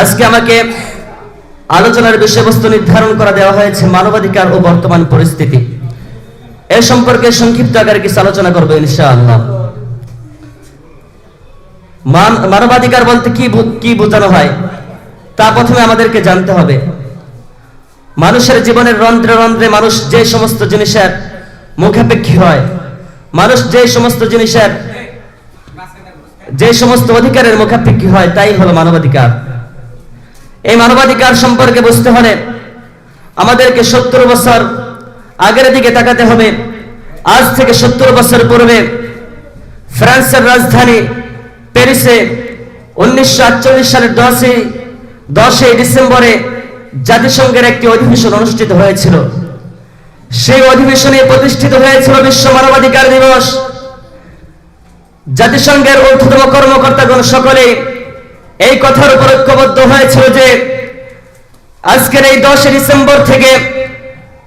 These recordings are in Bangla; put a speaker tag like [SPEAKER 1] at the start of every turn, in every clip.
[SPEAKER 1] আজকে আমাকে আলোচনার বিষয়বস্তু নির্ধারণ করা দেওয়া হয়েছে মানবাধিকার ও বর্তমান পরিস্থিতি। এ সম্পর্কে সংক্ষিপ্ত আকারে কিছু আলোচনা করব ইনশাআল্লাহ। মানবাধিকার বলতে কি কি বোঝানো হয়? তা প্রথমে আমাদেরকে জানতে হবে। মানুষের জীবনের রন্ধ্রে রন্ধ্রে মানুষ যে সমস্ত জিনিসের মুখাপেক্ষী হয়, মানুষ যে সমস্ত জিনিসের, যে সমস্ত অধিকারের মুখাপেক্ষী হয়, তাই হলো মানবাধিকার। এই মানবাধিকার সম্পর্কে বুঝতে হলে আমাদেরকে সত্তর বছর আগের দিকে তাকাতে হবে। আজ থেকে সত্তর বছর পূর্বে ফ্রান্সের রাজধানী প্যারিসে উনিশশো আটচল্লিশ সালের দশই দশই ডিসেম্বরে জাতিসংঘের একটি অধিবেশন অনুষ্ঠিত হয়েছিল। সেই অধিবেশনে প্রতিষ্ঠিত হয়েছিল বিশ্ব মানবাধিকার দিবস। জাতিসংঘের ঊর্ধ্বতম কর্মকর্তাগণ সকলে এই কথার উপর ঐক্যবদ্ধ হয়েছিল যে আজকের এই দশই ডিসেম্বর থেকে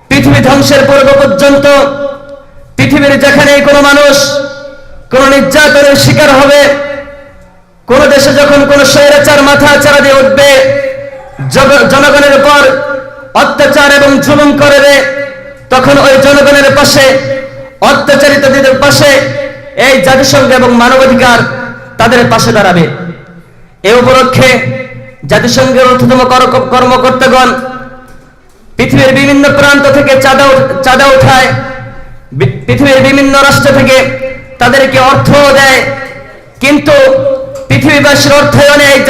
[SPEAKER 1] পৃথিবী ধ্বংসের পূর্ব পর্যন্ত পৃথিবীর যেখানে কোনো মানুষ, কোন নির্যাতনের শিকার হবে, কোন দেশে যখন কোন স্বৈরাচার মাথা চারা দিয়ে উঠবে জনগণের উপর অত্যাচার এবং জুলুম করবে, তখন ওই জনগণের পাশে, অত্যাচারিতদের পাশে এই জাতিসংঘ এবং মানবাধিকার তাদের পাশে দাঁড়াবে। এ উপলক্ষে জাতিসংঘের অন্যতম কর- কর্মকর্তাগণ পৃথিবীর বিভিন্ন প্রান্ত থেকে চাঁদা চাঁদা উঠায়। পৃথিবীর বিভিন্ন রাষ্ট্র থেকে তাদেরকে অর্থ দেয়। কিন্তু পৃথিবীবাসীর অর্থায়নে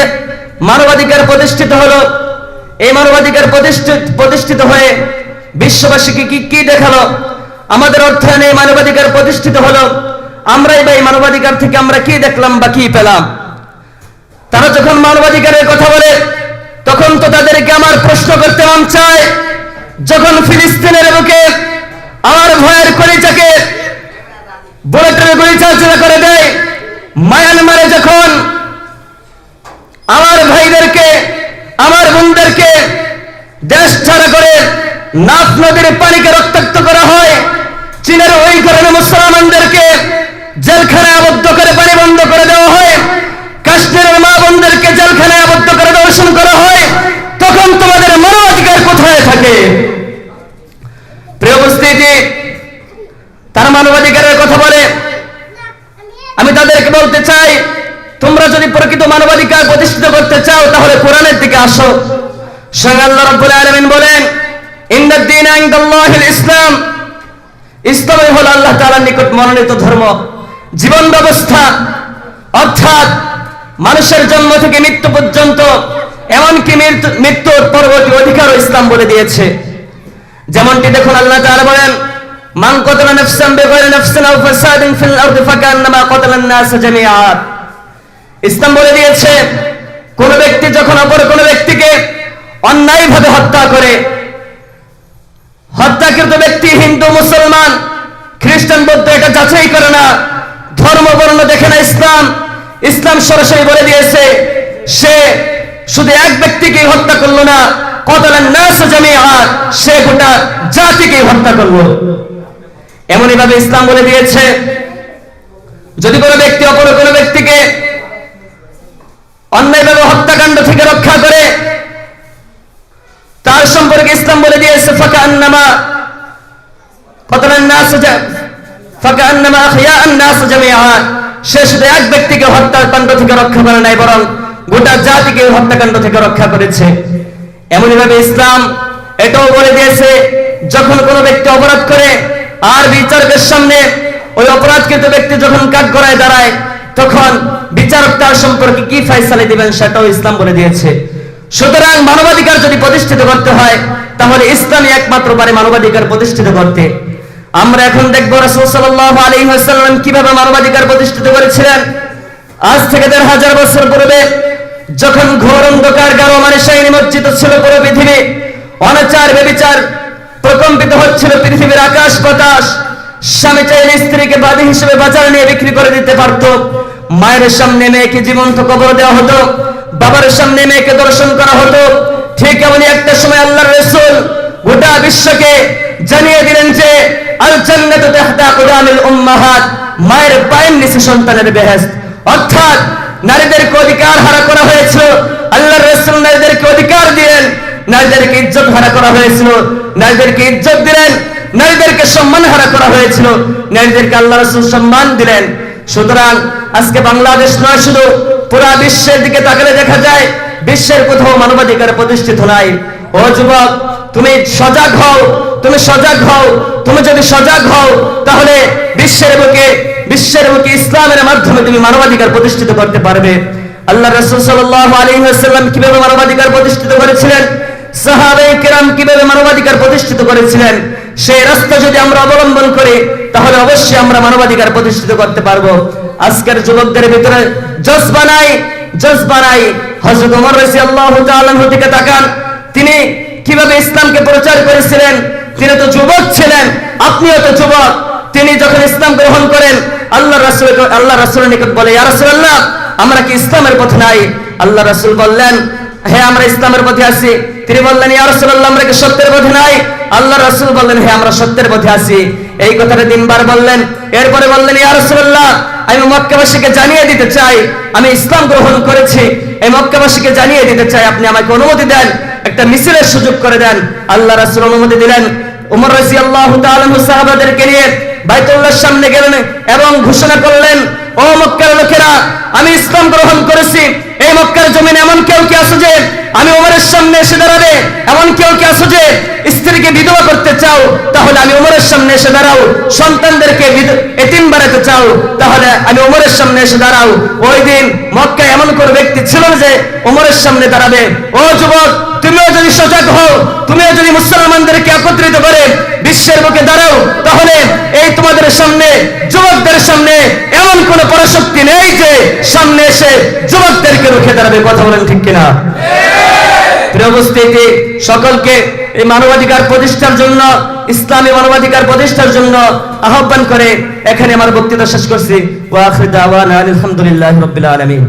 [SPEAKER 1] মানবাধিকার প্রতিষ্ঠিত হলো। এই মানবাধিকার প্রতিষ্ঠিত প্রতিষ্ঠিত হয়ে বিশ্ববাসীকে কি কি দেখাল? আমাদের অর্থায়নে মানবাধিকার প্রতিষ্ঠিত হলো। আমরাই বা এই মানবাধিকার থেকে আমরা কি দেখলাম বা কি পেলাম? তারা যখন মানবাধিকারের কথা বলে, তখন তো তাদেরকে আমার প্রশ্ন করতে মন চায়। যখন ফিলিস্তিনের বুকে আমার ভয়ের কলিজাকে বুলেটের গুলি চালচলা করে দেয়, মায়ানমারে যখন আমার ভাইদেরকে, আমার বোনদেরকে দেশ ছাড়া করে নাফ নদীর পানিকে রক্তাক্ত করা হয়, চীনের ওই কারণে মুসলমানদেরকে জেলখানায় আবদ্ধ করে পানি বন্ধ করে দেওয়া হয় কাশ্মীরের মা বোনদেরকে জেলখানায় আবদ্ধ করে দর্শন করা হয় তখন তোমাদের মানবাধিকার কোথায় থাকে প্রিয় উপস্থিতি তারা মানবাধিকারের কথা বলে আমি তাদেরকে চাই তোমরা যদি প্রকৃত মানবাধিকার প্রতিষ্ঠিত করতে চাও, তাহলে কোরআনের দিকে আসো। বলেন ইসলাম। ইসলামই আল্লাহ নিকট মনোনীত ধর্ম। জীবন ব্যবস্থা, অর্থাৎ মানুষের জন্ম থেকে মৃত্যু পর্যন্ত, এমনকি মৃত্যুর পরবর্তী অধিকারও ইসলাম বলে দিয়েছে। যেমনটি দেখুন আল্লাহ তাআলা বলেন মান কতলা নাফসান বিগয়রি নাফসিন আও ফাসাদিন ফিল আরদি ফাকান্নামা কতলান নাস জামিআ। ইসলাম বলে দিয়েছে, কোন ব্যক্তি যখন অপর কোন ব্যক্তিকে অন্যায়ভাবে হত্যা করে, হত্যাকৃত ব্যক্তি হিন্দু, মুসলমান, খ্রিস্টান, বৌদ্ধ, এটা যাচাই করে না, ধর্ম বর্ণ দেখে না ইসলাম। ইসলাম সরাসরি বলে দিয়েছে, সে শুধু এক ব্যক্তিকে হত্যা করল না কতলেন জামিআ, সে গোটা জাতিকে হত্যা করল। এমনই ভাবে ইসলাম বলে দিয়েছে, যদি কোনো ব্যক্তি অপর কোনো ব্যক্তিকে অন্যায়ভাবে হত্যাকাণ্ড থেকে রক্ষা করে, তার সম্পর্কে ইসলাম বলে দিয়েছে ফাঁকা আন্নামা এক ব্যক্তিকে থেকে রক্ষা করে নাই, বরং গোটা হত্যাকাণ্ড থেকে রক্ষা করেছে। ইসলাম এটাও বলে দিয়েছে, যখন কোনো ব্যক্তি অপরাধ করে আর বিচারকের সামনে ওই অপরাধকৃত ব্যক্তি যখন কাঠ গড়ায় দাঁড়ায়, তখন বিচারক তার সম্পর্কে কি ফয়সালা দিবেন সেটাও ইসলাম বলে দিয়েছে। সুতরাং মানবাধিকার যদি প্রতিষ্ঠিত করতে হয়, তাহলে ইসলামই একমাত্র পারে মানবাধিকার প্রতিষ্ঠিত করতে। আমরা এখন দেখব রাসূল সাল্লাল্লাহু আলাইহি ওয়াসাল্লাম কীভাবে মানবাধিকার প্রতিষ্ঠিত করেছিলেন। আজ থেকে দেড় হাজার বছর পূর্বে, যখন ঘোর অন্ধকার গাঢ় মানুষাই নিমজ্জিত ছিল পুরো পৃথিবী, অনাচার, বেবিচার প্রকম্পিত হচ্ছিল পৃথিবীর আকাশ বাতাস। স্বামী চাইলে স্ত্রীকে বাদী হিসেবে বাজারে নিয়ে বিক্রি করে দিতে পারত। মায়ের সামনে মেয়েকে জীবন্ত কবর দেওয়া হতো। বাবার সামনে মেয়েকে দর্শন করা হতো। ঠিক এমনই একটা সময় আল্লাহ রসুল গোটা বিশ্বকে জানিয়ে দিলেন যে মায়ের পায়ের নিচে সন্তানের বেহেশত। অর্থাৎ নারীদেরকে অধিকার হারা করা হয়েছিল আল্লাহর রাসূল হারা করা হয়েছিল। নারীদেরকে ইজ্জত দিলেন, নারীদেরকে সম্মান হারা করা হয়েছিল, নারীদেরকে আল্লাহ রসুল সম্মান দিলেন। সুতরাং আজকে বাংলাদেশ নয় শুধু, পুরা বিশ্বের দিকে তাকালে দেখা যায়, বিশ্বের কোথাও মানবাধিকার প্রতিষ্ঠিত নাই। ও যুবক, তুমি সজাগ হও, তুমি সজাগ হও, তুমি যদি সজাগ হও, তাহলে বিশ্বের বুকে বিশ্বের বুকে ইসলামের মাধ্যমে তুমি মানবাধিকার প্রতিষ্ঠিত করতে পারবে। আল্লাহ রসুল সাল্লাল্লাহু আলাইহি ওয়াসাল্লাম কীভাবে মানবাধিকার প্রতিষ্ঠিত করেছিলেন? মানবাধিকার প্রতিষ্ঠিত করেছিলেন? রাস্তা যদি আমরা অবলম্বন করি, তাহলে অবশ্যই আমরা মানবাধিকার প্রতিষ্ঠিত করতে আজকের যুবকদের ভিতরে দিকে তাকান। তিনি কীভাবে ইসলামকে প্রচার করেছিলেন? তিনি তো যুবক ছিলেন, আপনিও তো যুবক। তিনি যখন ইসলাম গ্রহণ করেন, আল্লাহ রাসূল আল্লাহ রাসূলের নিকট বলে আমরা কি ইসলামের পথে নাই? আল্লাহ রাসূল বললেন হ্যাঁ আমরা ইসলামের পথে আছি। তিনি বললেন আমরা কি সত্যের পথে নাই? আল্লাহ রাসূল বললেন হ্যাঁ আমরা সত্যের পথে আছি। এই কথাটা তিনবার বললেন। এরপরে বললেন, ইয়া রাসূলুল্লাহ, আমি মক্কাবাসীকে জানিয়ে দিতে চাই, আমি ইসলাম গ্রহণ করেছি। এই মক্কাবাসীকে জানিয়ে দিতে চাই, আপনি আমাকে অনুমতি দেন, একটা মিছিলের সুযোগ করে দেন। আল্লাহ রাসূল অনুমতি দিলেন। উমর রাদিয়াল্লাহু তাআলা সাহাবাদেরকে নিয়ে বাইতুল্লাহর সামনে গেলেন এবং ঘোষণা করলেন ও মক্কার লোকেরা, আমি ইসলাম গ্রহণ করেছি। এই মক্কার জমিন এমন কেউ কি আছে যে, আমি ওমরের সামনে এসে দাঁড়াবে? এমন কেউ কি আছে যে, স্ত্রীকে চাও, তাহলে আমি ওমরের সামনে এসে দাঁড়াও। সন্তানদেরকে এতিম বানাতে চাও, তাহলে আমি ওমরের সামনে এসে দাঁড়াও। ওই দিন মক্কায় এমন কোন ব্যক্তি ছিল যে ওমরের সামনে দাঁড়াবে। ও যুবক, তুমিও যদি সজাগ হও, তুমিও যদি মুসলমানদেরকে একত্রিত করে বিশ্বের মুখে দাঁড়াও, তাহলে এই তোমাদের সামনে, যুবকদের সামনে এমন কোন পরাশক্তি নেই যে সামনে এসে যুবকদেরকে রুখে দাঁড়াবে। কথা বলেন ঠিক কিনা? উপস্থিতি সকলকে এই মানবাধিকার প্রতিষ্ঠার জন্য, ইসলামী মানবাধিকার প্রতিষ্ঠার জন্য আহ্বান করে এখানে আমার বক্তৃতা শেষ করছি। ওয়া আখির দাওয়ানা আলহামদুলিল্লাহি আলামিন।